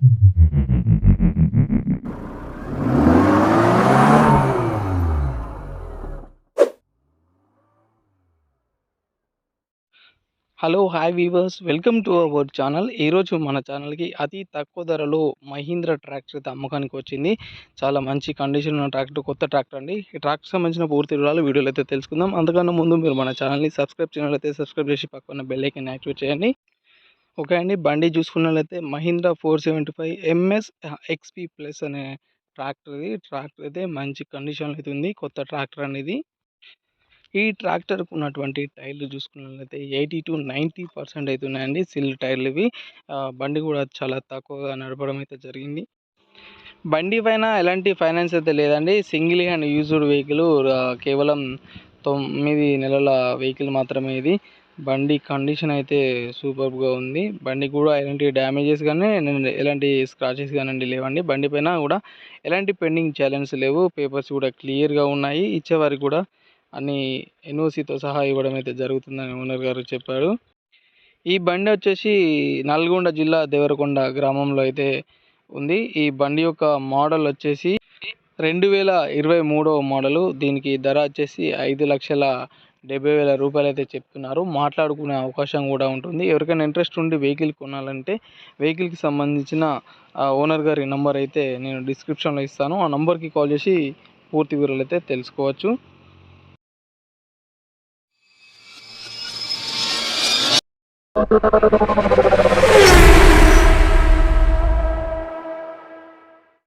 Hello hi viewers welcome to our channel ఈరోజు మన ఛానల్కి అతి తక్కువ ధరలో మహీంద్రా ట్రాక్టర్ అయితే అమ్మకానికి వచ్చింది. చాలా మంచి కండిషన్ ఉన్న ట్రాక్టర్ కొత్త ట్రాక్టర్ అండి. ఈ ట్రాక్టర్ సంబంధించిన పూర్తి వివరాలు వీడియోలో అయితే తెలుసుకుందాం. అంతకన్నా ముందు మీరు మన ఛానల్ని సబ్స్క్రైబ్ చేయాలైతే సబ్స్క్రైబ్ చేసి పక్కన బెల్ ఐకన్ యాక్టివేట్ చేయండి. ఓకే అండి. బండి చూసుకున్నట్లయితే Mahindra four seventy five MS XP plus అనే ట్రాక్టర్ ఇది. ట్రాక్టర్ అయితే మంచి కండిషన్లో అయితే ఉంది. కొత్త ట్రాక్టర్ అనేది. ఈ ట్రాక్టర్కి ఉన్నటువంటి టైర్లు చూసుకున్నట్లయితే ఎయిటీ టు నైంటీ పర్సెంట్ అయితే ఉన్నాయండి. సిల్ టైర్లు ఇవి. బండి కూడా చాలా తక్కువగా నడపడం అయితే జరిగింది. బండి పైన ఎలాంటి ఫైనాన్స్ అయితే లేదండి. సింగిల్ హ్యాండ్ యూజ్డ్ వెహికల్ కేవలం తొమ్మిది నెలల వెహికల్ మాత్రమే ఇది. బండి కండిషన్ అయితే సూపర్గా ఉంది. బండి కూడా ఎలాంటి డ్యామేజెస్ కానీ ఎలాంటి స్క్రాచెస్ కానివ్వండి లేవండి. బండి పైన కూడా ఎలాంటి పెండింగ్ ఛాలెంజ్ లేవు. పేపర్స్ కూడా క్లియర్గా ఉన్నాయి. ఇచ్చేవారికి కూడా అన్ని ఎన్ఓసితో సహా ఇవ్వడం అయితే జరుగుతుందని ఓనర్ గారు చెప్పారు. ఈ బండి వచ్చేసి నల్గొండ జిల్లా దేవరకొండ గ్రామంలో అయితే ఉంది. ఈ బండి యొక్క మోడల్ వచ్చేసి రెండు వేల ఇరవై మూడవ మోడలు. దీనికి ధర వచ్చేసి ఐదు లక్షల డెబ్బై వేల రూపాయలు అయితే చెప్తున్నారు. మాట్లాడుకునే అవకాశం కూడా ఉంటుంది. ఎవరికైనా ఇంట్రెస్ట్ ఉండి వెహికల్ కొనాలంటే వెహికల్కి సంబంధించిన ఓనర్ గారి నెంబర్ అయితే నేను డిస్క్రిప్షన్లో ఇస్తాను. ఆ నంబర్కి కాల్ చేసి పూర్తి వివరాలు అయితే తెలుసుకోవచ్చు.